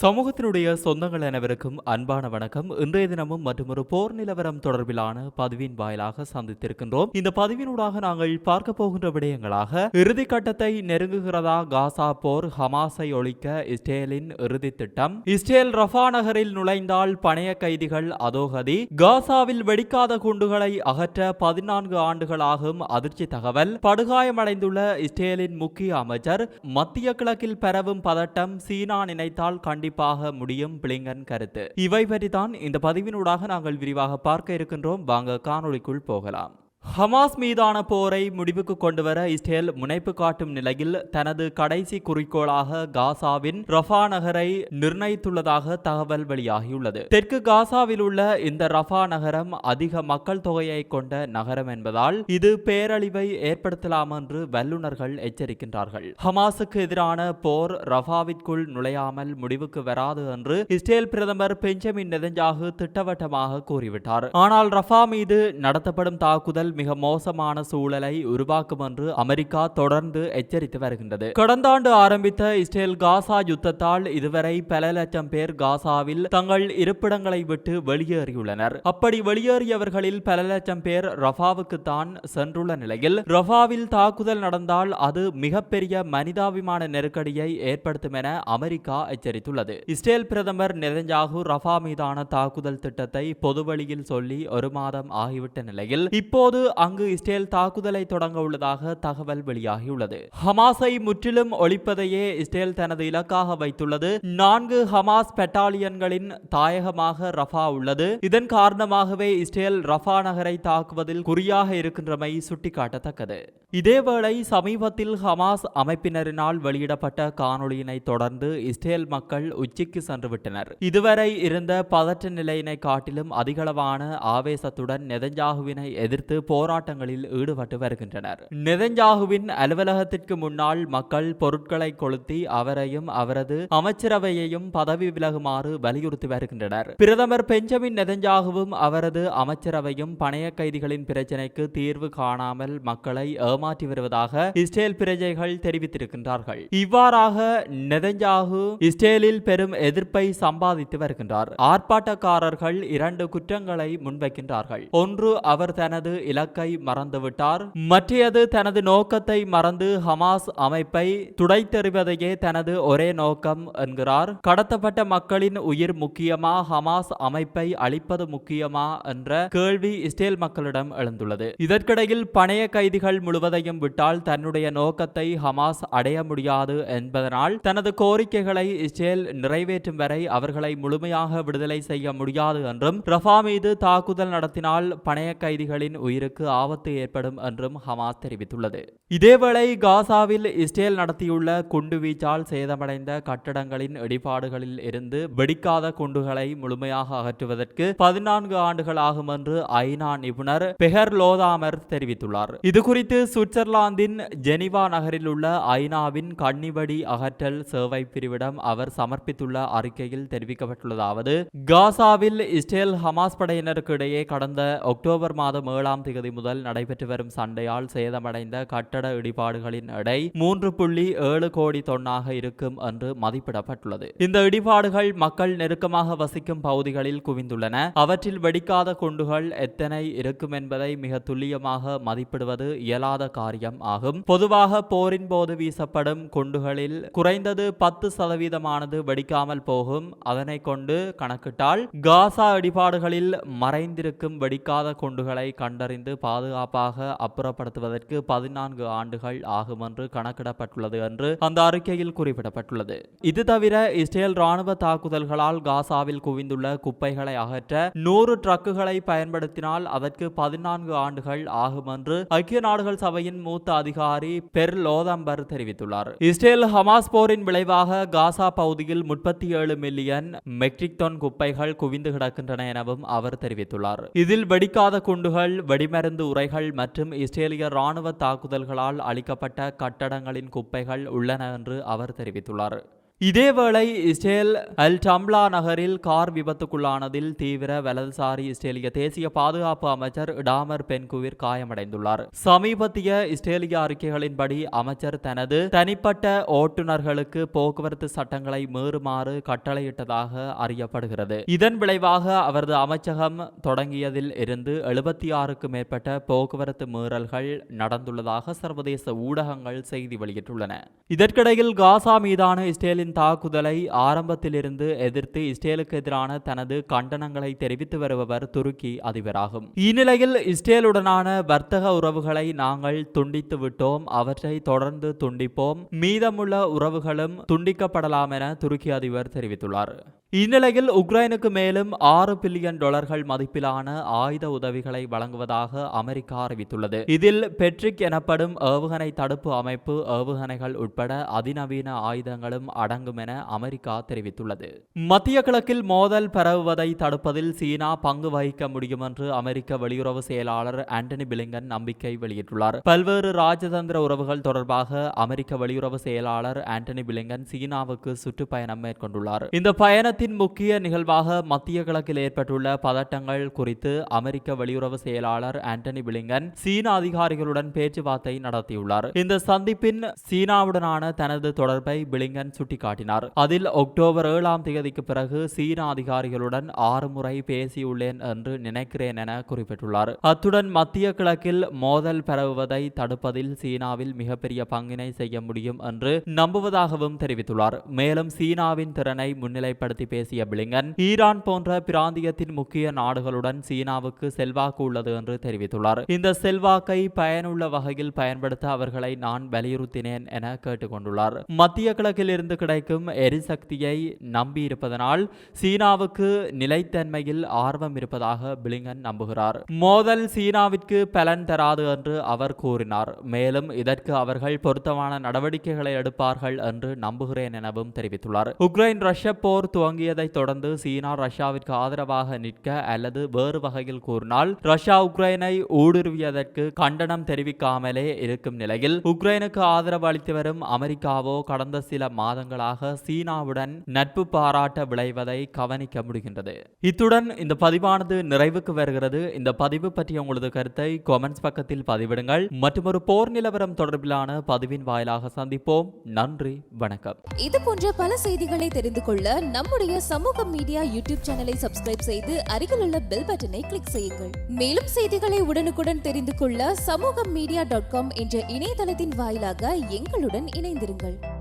சமூகத்தினுடைய சொந்தங்கள் அனைவருக்கும் அன்பான வணக்கம். இன்றைய தினமும் மற்றும் ஒரு போர் நிலவரம் தொடர்பிலான பதிவின் வாயிலாக சந்தித்திருக்கின்றோம். இந்த பதிவினூடாக நாங்கள் பார்க்க போகின்ற விடயங்களாக இறுதி கட்டத்தை நெருங்குகிறதா காசா போர் ஹமாஸை ஒழிக்க இஸ்ரேலின் இறுதி திட்டம் இஸ்ரேல் ரஃபா நகரில் நுழைந்தால் பணைய கைதிகள் அதோகதி காசாவில் வெடிக்காத குண்டுகளை அகற்ற பதினான்கு ஆண்டுகள் ஆகும் அதிர்ச்சி தகவல் படுகாயமடைந்துள்ள இஸ்ரேலின் முக்கிய அமைச்சர் மத்திய கிழக்கில் பரவும் பதட்டம் சீனா நினைத்தால் கண்டிப்பாக முடியும் பிளிங்கன் கருத்து. இவை பற்றி தான் இந்த பதிவினூடாக நாங்கள் விரிவாக பார்க்க இருக்கின்றோம். வாங்க காணொளிக்குள் போகலாம். ஹமாஸ் மீதான போரை முடிவுக்கு கொண்டுவர இஸ்ரேல் முனைப்பு காட்டும் நிலையில் தனது கடைசி குறிக்கோளாக காசாவின் ரஃபா நகரை நிர்ணயித்துள்ளதாக தகவல் வெளியாகியுள்ளது. தெற்கு காசாவில் உள்ள இந்த ரஃபா நகரம் அதிக மக்கள் தொகையை கொண்ட நகரம் என்பதால் இது பேரழிவை ஏற்படுத்தலாம் என்று வல்லுநர்கள் எச்சரிக்கின்றார்கள். ஹமாஸுக்கு எதிரான போர் ரஃபாவிற்குள் நுழையாமல் முடிவுக்கு வராது என்று இஸ்ரேல் பிரதமர் பெஞ்சமின் நெதஞ்சாகு திட்டவட்டமாக கூறிவிட்டார். ஆனால் ரஃபா மீது நடத்தப்படும் தாக்குதல் மிக மோசமான சூழலை உருவாக்கும் என்று அமெரிக்கா தொடர்ந்து எச்சரித்து வருகின்றது. கடந்த ஆண்டு ஆரம்பித்த இஸ்ரேல் காசா யுத்தத்தால் இதுவரை பல லட்சம் பேர் காசாவில் தங்கள் இருப்பிடங்களை விட்டு வெளியேறியுள்ளனர். அப்படி வெளியேறியவர்களில் பல லட்சம் பேர் ரஃபாவுக்கு தான் சென்றுள்ள நிலையில் ரஃபாவில் தாக்குதல் நடந்தால் அது மிகப்பெரிய மனிதாபிமான நெருக்கடியை ஏற்படுத்தும் என அமெரிக்கா எச்சரித்துள்ளது. இஸ்ரேல் பிரதமர் நெதஞ்சாகு ரஃபா மீதான தாக்குதல் திட்டத்தை பொதுவழியில் சொல்லி ஒரு மாதம் ஆகிவிட்ட நிலையில் இப்போது அங்கு இஸ்ரேல் தாக்குதலை தொடங்க உள்ளதாக தகவல் வெளியாகியுள்ளது. ஹமாஸை முற்றிலும் ஒழிப்பதையே இஸ்ரேல் தனது இலக்காக வைத்துள்ளது. நான்கு ஹமாஸ் பெட்டாலியன்களின் தாயகமாக ரஃபா உள்ளது. இதன் காரணமாகவே இஸ்ரேல் ரஃபா நகரை தாக்குவதில் குறியாக இருக்கின்றமை சுட்டிக்காட்டத்தக்கது. இதேவேளை சமீபத்தில் ஹமாஸ் அமைப்பினரினால் வெளியிடப்பட்ட காணொளியினை தொடர்ந்து இஸ்ரேல் மக்கள் உச்சிக்கு சென்றுவிட்டனர். இதுவரை இருந்த பதற்ற நிலையினை காட்டிலும் அதிகளவான ஆவேசத்துடன் நெதஞ்சாகுவினை எதிர்த்து போராட்டங்களில் ஈடுபட்டு வருகின்றனர். நெதஞ்சாகுவின் அலுவலகத்திற்கு முன்னால் மக்கள் பொருட்களை கொளுத்தி அவரையும் அவரது அமைச்சரவையையும் பதவி விலகுமாறு வலியுறுத்தி வருகின்றனர். பிரதமர் பெஞ்சமின் நெதஞ்சாகுவும் அவரது அமைச்சரவையும் பணைய கைதிகளின் பிரச்சினைக்கு தீர்வு காணாமல் மக்களை ஏமாற்றி வருவதாக இஸ்ரேல் பிரஜைகள் தெரிவித்திருக்கின்றார்கள். இவ்வாறாக நெதஞ்சாகு இஸ்ரேலில் பெரும் எதிர்ப்பை சம்பாதித்து வருகின்றார். ஆர்ப்பாட்டக்காரர்கள் இரண்டு குற்றங்களை முன்வைக்கின்றார்கள். ஒன்று அவர் தனது இலக்கை மறந்துவிட்டார். மற்றையது தனது நோக்கத்தை மறந்து ஹமாஸ் அமைப்பை துடைத்தெறிவதையே தனது ஒரே நோக்கம் என்கிறார். கடத்தப்பட்ட மக்களின் உயிர் முக்கியமா? ஹமாஸ் அமைப்பை அழிப்பது முக்கியமா? என்ற கேள்வி இஸ்ரேல் மக்களிடம் எழுந்துள்ளது. இதற்கிடையில் பணைய கைதிகள் முழுவதையும் விட்டால் தன்னுடைய நோக்கத்தை ஹமாஸ் அடைய முடியாது என்பதனால் தனது கோரிக்கைகளை இஸ்ரேல் நிறைவேற்றும் வரை அவர்களை முழுமையாக விடுதலை செய்ய முடியாது என்றும் ரஃபா மீது தாக்குதல் நடத்தினால் பணைய கைதிகளின் உயிர் உயிருக்கு ஆபத்து ஏற்படும் என்றும் ஹமாஸ் தெரிவித்துள்ளது. இதேவேளை காசாவில் இஸ்ரேல் நடத்தியுள்ள குண்டுவீச்சால் சேதமடைந்த கட்டடங்களின் இடிபாடுகளில் இருந்து வெடிக்காத குண்டுகளை முழுமையாக அகற்றுவதற்கு பதினான்கு ஆண்டுகள் ஆகும் என்று ஐநா நிபுணர் பெஹர் லோதாமர் தெரிவித்துள்ளார். இதுகுறித்து சுவிட்சர்லாந்தின் ஜெனிவா நகரில் உள்ள ஐநாவின் கன்னிவடி அகற்றல் சேவை பிரிவிடம் அவர் சமர்ப்பித்துள்ள அறிக்கையில் தெரிவிக்கப்பட்டுள்ளதாவது காசாவில் இஸ்ரேல் ஹமாஸ் படையினருக்கு இடையே கடந்த அக்டோபர் மாதம் ஏழாம் தேதி முதல் நடைபெற்று வரும் சண்டையால் சேதமடைந்த கட்டட இடிபாடுகளின் எடை மூன்று புள்ளி ஏழு கோடி தொன்னாக இருக்கும் என்று மதிப்பிடப்பட்டுள்ளது. இந்த இடிபாடுகள் மக்கள் நெருக்கமாக வசிக்கும் பகுதிகளில் குவிந்துள்ளன. அவற்றில் வெடிக்காத குண்டுகள் எத்தனை இருக்கும் என்பதை மிக துல்லியமாக மதிப்பிடுவது இயலாத காரியம் ஆகும். பொதுவாக போரின் போது வீசப்படும் குண்டுகளில் குறைந்தது பத்து சதவீதமானது வெடிக்காமல் போகும். அதனை கொண்டு கணக்கிட்டால் காசா இடிபாடுகளில் மறைந்திருக்கும் வெடிக்காத குண்டுகளை கண்டறிந்து பாதுகாப்பாக அப்புறப்படுத்துவதற்கு பதினான்கு ஆண்டுகள் ஆகும் என்று கணக்கிடப்பட்டுள்ளது என்று அந்த அறிக்கையில் குறிப்பிடப்பட்டுள்ளது. இது தவிர இஸ்ரேல் ராணுவ தாக்குதல்களால் காசாவில் குவிந்துள்ள குப்பைகளை அகற்ற நூறு ட்ரக்குகளை பயன்படுத்தினால் அதற்கு பதினான்கு ஆண்டுகள் ஆகும் என்று ஐக்கிய நாடுகள் சபையின் மூத்த அதிகாரி பெர் லோதம்பர் தெரிவித்துள்ளார். இஸ்ரேல் ஹமாஸ் போரின் விளைவாக காசா பகுதியில் முப்பத்தி ஏழு மில்லியன் மெட்ரிக் டன் குப்பைகள் குவிந்து கிடக்கின்றன எனவும் அவர் தெரிவித்துள்ளார். இதில் வெடிக்காத குண்டுகள் வெடிமருந்து உரைகள் மற்றும் இஸ்ரேலிய ராணுவ தாக்குதல்களால் அளிக்கப்பட்ட கட்டடங்களின் குப்பைகள் உள்ளன என்று அவர் தெரிவித்துள்ளார். இதேவேளை இஸ்ரேல் அல் டம்லா நகரில் கார் விபத்துக்குள்ளானதில் தீவிர வலதுசாரி இஸ்ரேலிய தேசிய பாதுகாப்பு அமைச்சர் டாமர் பென்குவிர் காயமடைந்துள்ளார். சமீபத்திய இஸ்ரேலிய அறிக்கைகளின்படி அமைச்சர் தனது தனிப்பட்ட ஓட்டுநர்களுக்கு போக்குவரத்து சட்டங்களை மீறுமாறு கட்டளையிட்டதாக அறியப்படுகிறது. இதன் விளைவாக அவரது அமைச்சகம் தொடங்கியதில் இருந்து எழுபத்தி ஆறுக்கு மேற்பட்ட போக்குவரத்து மீறல்கள் நடந்துள்ளதாக சர்வதேச ஊடகங்கள் செய்தி வெளியிட்டுள்ளன. இதற்கிடையில் காசா மீதான இஸ்ரேலின் இஸ்ரேலின் தாக்குதலை ஆரம்பத்திலிருந்து எதிர்த்து இஸ்ரேலுக்கு எதிரான தனது கண்டனங்களை தெரிவித்து வருபவர் துருக்கி அதிபராகும். இந்நிலையில் இஸ்ரேலுடனான வர்த்தக உறவுகளை நாங்கள் துண்டித்து விட்டோம். அவற்றை தொடர்ந்து துண்டிப்போம். மீதமுள்ள உறவுகளும் துண்டிக்கப்படலாம் என துருக்கி அதிபர் தெரிவித்துள்ளார். இந்நிலையில் உக்ரைனுக்கு மேலும் ஆறு பில்லியன் டாலர்கள் மதிப்பிலான ஆயுத உதவிகளை வழங்குவதாக அமெரிக்கா அறிவித்துள்ளது. இதில் பெட்ரிக் எனப்படும் ஏவுகணை தடுப்பு அமைப்பு ஏவுகணைகள் உட்பட அதிநவீன ஆயுதங்களும் அடங்கும் என அமெரிக்கா தெரிவித்துள்ளது. மத்திய கிழக்கில் மோதல் பரவுவதை தடுப்பதில் சீனா பங்கு வகிக்க முடியும் என்று அமெரிக்க வெளியுறவு செயலாளர் ஆண்டனி பிலிங்கன் நம்பிக்கை வெளியிட்டுள்ளார். பல்வேறு ராஜதந்திர உறவுகள் தொடர்பாக அமெரிக்க வெளியுறவு செயலாளர் ஆண்டனி பிலிங்கன் சீனாவுக்கு சுற்றுப்பயணம் மேற்கொண்டுள்ளார். இந்த பயணத்தின் முக்கிய நிகழ்வாக மத்திய கிழக்கில் ஏற்பட்டுள்ள பதட்டங்கள் குறித்து அமெரிக்க வெளியுறவு செயலாளர் ஆண்டனி பிலிங்கன் சீன அதிகாரிகளுடன் பேச்சுவார்த்தை நடத்தியுள்ளார். இந்த சந்திப்பின் சீனாவுடனான தனது தொடர்பை பிலிங்கன் சுட்டிக்காட்டினார் அதில் அக்டோபர் ஏழாம் தேதிக்கு பிறகு சீன அதிகாரிகளுடன் ஆறு முறை பேசியுள்ளேன் என்று நினைக்கிறேன் என குறிப்பிட்டுள்ளார். அத்துடன் மத்திய கிழக்கில் மோதல் பரவுவதை தடுப்பதில் சீனாவில் மிகப்பெரிய பங்கினை செய்ய முடியும் என்று நம்புவதாகவும் தெரிவித்துள்ளார். மேலும் சீனாவின் திறனை முன்னிலைப்படுத்தி பேசிய பிளிங்கன் ஈரான் போன்ற பிராந்தியத்தின் முக்கிய நாடுகளுடன் சீனாவுக்கு செல்வாக்கு உள்ளது என்று தெரிவித்துள்ளார். இந்த செல்வாக்கை பயனுள்ள வகையில் பயன்படுத்த அவர்களை நான் வலியுறுத்தினேன் என கேட்டுக்கொண்டுள்ளார். மத்திய கிழக்கில் இருந்து கிடைக்கும் எரிசக்தியை நம்பியிருப்பதனால் சீனாவுக்கு நிலைத்தன்மையில் ஆர்வம் இருப்பதாக பிலிங்கன் நம்புகிறார். மோதல் சீனாவிற்கு பலன் தராது என்று அவர் கூறினார். மேலும் இதற்கு அவர்கள் பொருத்தமான நடவடிக்கைகளை எடுப்பார்கள் என்று நம்புகிறேன் எனவும் தெரிவித்துள்ளார். உக்ரைன் ரஷ்ய போர் துவங்கியதை தொடர்ந்து சீனா ரஷ்யாவிற்கு ஆதரவாக நிற்க அல்லது வேறு வகையில் கூறினால் ரஷ்யா உக்ரைனை ஊடுருவியதற்கு கண்டனம் தெரிவிக்காமலே இருக்கும் நிலையில் உக்ரைனுக்கு ஆதரவு அளித்து வரும் அமெரிக்காவோ கடந்த சில மாதங்களாக சீனாவுடன் நட்பு பாராட்ட விளைவதை கவனிக்க முடிகின்றது. இத்துடன் இந்த பதிவானது நிறைவுக்கு வருகிறது. இந்த பதிவு பற்றிய உங்களது கருத்தை கொமெண்ட்ஸ் பக்கத்தில் பதிவிடுங்கள். மற்றும் ஒரு போர் நிலவரம் தொடர்பிலான பதிவின் வாயிலாக சந்திப்போம். நன்றி வணக்கம். இது போன்ற பல செய்திகளை தெரிந்து கொள்ள நம்முடைய சமூக மீடியா யூடியூப் சேனலை சப்ஸ்கிரைப் செய்து அருகிலுள்ள பெல் பட்டனை கிளிக் செய்யுங்கள். மேலும் செய்திகளை உடனுக்குடன் தெரிந்து கொள்ள சமூக மீடியா டாட் காம் என்ற இணையதளத்தின் வாயிலாக எங்களுடன் இணைந்திருங்கள்.